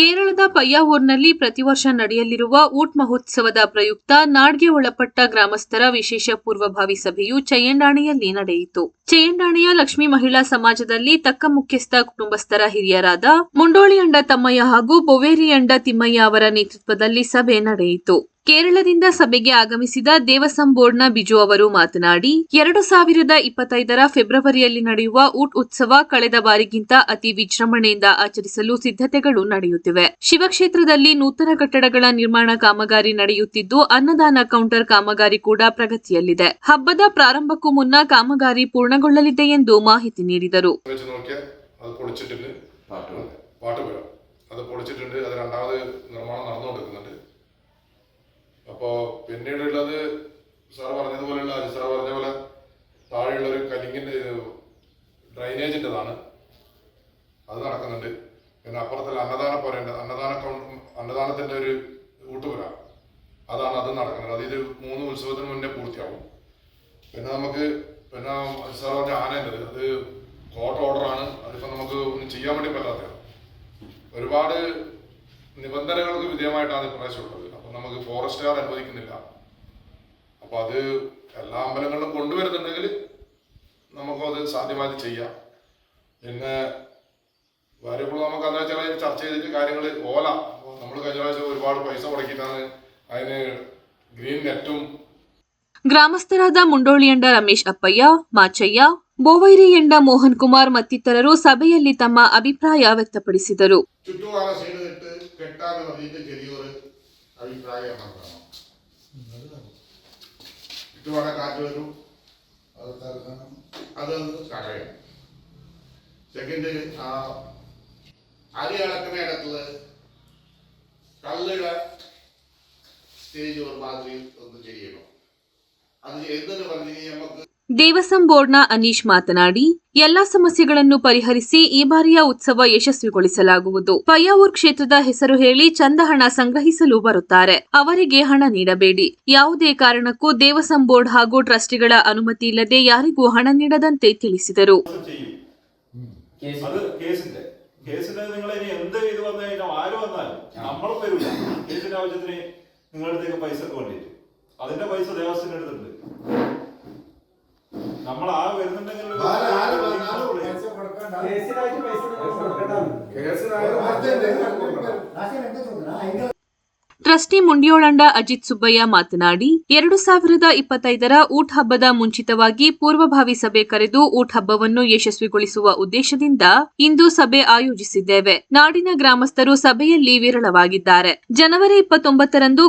ಕೇರಳದ ಪಯ್ಯಾವೂರ್ನಲ್ಲಿ ಪ್ರತಿವರ್ಷ ನಡೆಯಲಿರುವ ಊಟ್ ಮಹೋತ್ಸವದ ಪ್ರಯುಕ್ತ ನಾಡ್ಗೆ ಒಳಪಟ್ಟ ಗ್ರಾಮಸ್ಥರ ವಿಶೇಷ ಪೂರ್ವಭಾವಿ ಸಭೆಯು ಚಯಂಡಾಣೆಯಲ್ಲಿ ನಡೆಯಿತು. ಚಯ್ಯಂಡಾಣಿಯ ಲಕ್ಷ್ಮೀ ಮಹಿಳಾ ಸಮಾಜದಲ್ಲಿ ತಕ್ಕ ಮುಖ್ಯಸ್ಥ ಕುಟುಂಬಸ್ಥರ ಹಿರಿಯರಾದ ಮುಂಡೋಳಿಯಂಡ ತಮ್ಮಯ್ಯ ಹಾಗೂ ಬೊವೇರಿಯಂಡ ತಿಮ್ಮಯ್ಯ ಅವರ ನೇತೃತ್ವದಲ್ಲಿ ಸಭೆ ನಡೆಯಿತು. ಕೇರಳದಿಂದ ಸಭೆಗೆ ಆಗಮಿಸಿದ ದೇವಸಂ ಬೋರ್ಡ್ನ ಬಿಜು ಅವರು ಮಾತನಾಡಿ ಎರಡು ಸಾವಿರದ ಇಪ್ಪತ್ತೈದರ ಫೆಬ್ರವರಿಯಲ್ಲಿ ನಡೆಯುವ ಊಟ್ ಉತ್ಸವ ಕಳೆದ ಬಾರಿಗಿಂತ ಅತಿ ವಿಜೃಂಭಣೆಯಿಂದ ಆಚರಿಸಲು ಸಿದ್ಧತೆಗಳು ನಡೆಯುತ್ತಿವೆ ಶಿವಕ್ಷೇತ್ರದಲ್ಲಿ ನೂತನ ಕಟ್ಟಡಗಳ ನಿರ್ಮಾಣ ಕಾಮಗಾರಿ ನಡೆಯುತ್ತಿದ್ದು ಅನ್ನದಾನ ಕೌಂಟರ್ ಕಾಮಗಾರಿ ಕೂಡ ಪ್ರಗತಿಯಲ್ಲಿದೆ ಹಬ್ಬದ ಪ್ರಾರಂಭಕ್ಕೂ ಮುನ್ನ ಕಾಮಗಾರಿ ಪೂರ್ಣಗೊಳ್ಳಲಿದೆ ಎಂದು ಮಾಹಿತಿ ನೀಡಿದರು വെച്ച് നോക്കിയാൽ അത് പൊളിച്ചിട്ടുണ്ട് പാട്ടുകൾ പാട്ടുപുര അത് പൊളിച്ചിട്ടുണ്ട് അത് രണ്ടാമത് നിർമ്മാണം നടന്നുകൊണ്ടിരിക്കുന്നുണ്ട് അപ്പോൾ പിന്നീടുള്ളത് സാർ പറഞ്ഞതുപോലെയുള്ള അജി സാർ പറഞ്ഞ പോലെ താഴെയുള്ള ഒരു കലിങ്ങിന്റെ ഡ്രൈനേജിന്റെതാണ്. അത് നടക്കുന്നുണ്ട്. പിന്നെ അപ്പുറത്തിൽ അന്നദാന പോരേണ്ട അന്നദാന അന്നദാനത്തിന്റെ ഒരു ഊട്ടുപുര അതാണ് അത് നടക്കുന്നത്. അത് ഇത് മൂന്ന് ഉത്സവത്തിന് മുന്നേ പൂർത്തിയാവും. പിന്നെ നമുക്ക് പിന്നെ സാർ പറഞ്ഞ ആനേന്റെ അത് കോർട്ട് ഓർഡറാണ്. അതിപ്പോൾ നമുക്ക് ഒന്നും ചെയ്യാൻ വേണ്ടി പറ്റാത്തതാണ് ഒരുപാട് നിബന്ധനകൾക്ക് വിധേയമായിട്ടാണ് ഇപ്രാവശ്യം ഉള്ളത്. നമുക്ക് ഫോറസ്റ്റുകാർ അനുവദിക്കുന്നില്ല അപ്പോൾ അത് എല്ലാ അമ്പലങ്ങളിലും കൊണ്ടുവരുന്നുണ്ടെങ്കിൽ നമുക്കത് സാധ്യമായിട്ട് ചെയ്യാം പിന്നെ വേറെപ്പോൾ നമുക്ക് എന്താ വെച്ചാൽ ചർച്ച ചെയ്തിട്ട് കാര്യങ്ങൾ ഓല നമ്മൾ കഴിഞ്ഞ പ്രാവശ്യം ഒരുപാട് പൈസ മുടക്കിയിട്ടാണ് അതിന് ഗ്രീൻ നെറ്റും ಗ್ರಾಮಸ್ಥರಾದ ಮುಂಡೋಳಿಯಂಡ ರಮೇಶ್ ಅಪ್ಪಯ್ಯ ಮಾಚಯ್ಯ ಬೋವೈರಿಯಂಡ ಮೋಹನ್ ಕುಮಾರ್ ಮತ್ತಿತರರು ಸಭೆಯಲ್ಲಿ ತಮ್ಮ ಅಭಿಪ್ರಾಯ ವ್ಯಕ್ತಪಡಿಸಿದರು അഭിപ്രായം എന്താണ് ചുറ്റുപാട കാറ്റ് വരും അത് തൽക്കാലം അത് തടയാം. സെക്കൻഡ് ആ അരി ഇളക്കുന്ന ഇടത്തിൽ കല്ലുക സ്റ്റേജ് ഒരു മാതിരി ഒന്ന് ചെയ്യണം. അത് എന്തെന്ന് പറഞ്ഞു നമുക്ക് ದೇವಸಂ ಬೋರ್ಡ್ನ ಅನೀಶ್ ಮಾತನಾಡಿ ಎಲ್ಲಾ ಸಮಸ್ಯೆಗಳನ್ನು ಪರಿಹರಿಸಿ ಈ ಬಾರಿಯ ಉತ್ಸವ ಯಶಸ್ವಿಗೊಳಿಸಲಾಗುವುದು ಪಯ್ಯಾವೂರ್ ಕ್ಷೇತ್ರದ ಹೆಸರು ಹೇಳಿ ಚಂದ ಹಣ ಸಂಗ್ರಹಿಸಲು ಬರುತ್ತಾರೆ ಅವರಿಗೆ ಹಣ ನೀಡಬೇಡಿ ಯಾವುದೇ ಕಾರಣಕ್ಕೂ ದೇವಸಂ ಬೋರ್ಡ್ ಹಾಗೂ ಟ್ರಸ್ಟಿಗಳ ಅನುಮತಿ ಇಲ್ಲದೆ ಯಾರಿಗೂ ಹಣ ನೀಡದಂತೆ ತಿಳಿಸಿದರು ചെയ്യും കേസ് അത് കേസിന്റെ കേസിന്റെ നിങ്ങൾ ഇനി എന്ത് ഇത് വന്നു കഴിഞ്ഞാൽ ആര് വന്നാലും നമ്മൾ വരില്ല കേസിന്റെ ആവശ്യത്തിന് നിങ്ങളുടെ അടുത്തേക്ക് പൈസ ഒക്കെ വേണ്ടിയിട്ട് അതിന്റെ പൈസ ദേവസ്ഥന്റെ അടുത്തുണ്ട് നമ്മൾ ആ വരുന്നുണ്ടെങ്കിൽ കേസിനായിട്ട് പൈസ കൊടുക്കണ്ടാണ് കേസിനായിട്ട് ಟ್ರಸ್ಟಿ ಮುಂಡಿಯೋಳಂಡ ಅಜಿತ್ ಸುಬ್ಬಯ್ಯ ಮಾತನಾಡಿ ಎರಡು ಸಾವಿರದ ಇಪ್ಪತ್ತೈದರ ಊಟ್ ಹಬ್ಬದ ಮುಂಚಿತವಾಗಿ ಪೂರ್ವಭಾವಿ ಸಭೆ ಕರೆದು ಊಟ್ ಹಬ್ಬವನ್ನು ಯಶಸ್ವಿಗೊಳಿಸುವ ಉದ್ದೇಶದಿಂದ ಇಂದು ಸಭೆ ಆಯೋಜಿಸಿದ್ದೇವೆ. ನಾಡಿನ ಗ್ರಾಮಸ್ಥರು ಸಭೆಯಲ್ಲಿ ವಿರಳವಾಗಿದ್ದಾರೆ. ಜನವರಿ ಇಪ್ಪತ್ತೊಂಬತ್ತರಂದು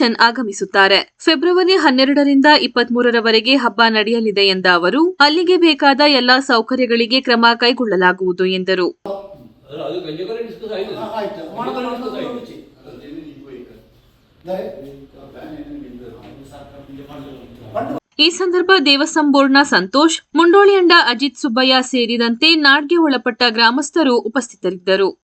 ಚನ್ ಆಗಮಿಸುತ್ತಾರೆ. ಫೆಬ್ರವರಿ ಹನ್ನೆರಡರಿಂದ ಇಪ್ಪತ್ಮೂರರವರೆಗೆ ಹಬ್ಬ ನಡೆಯಲಿದೆ ಎಂದ ಅವರು ಅಲ್ಲಿಗೆ ಬೇಕಾದ ಎಲ್ಲಾ ಸೌಕರ್ಯಗಳಿಗೆ ಕ್ರಮ ಕೈಗೊಳ್ಳಲಾಗುವುದು ಎಂದರು. ಈ ಸಂದರ್ಭ ದೇವಸಂ ಬೋರ್ಡ್ನ ಸಂತೋಷ್ ಮುಂಡೋಳಿಯಂಡ ಅಜಿತ್ ಸುಬ್ಬಯ್ಯ ಸೇರಿದಂತೆ ನಾಡ್ಗೆ ಒಳಪಟ್ಟ ಗ್ರಾಮಸ್ಥರು ಉಪಸ್ಥಿತರಿದ್ದರು.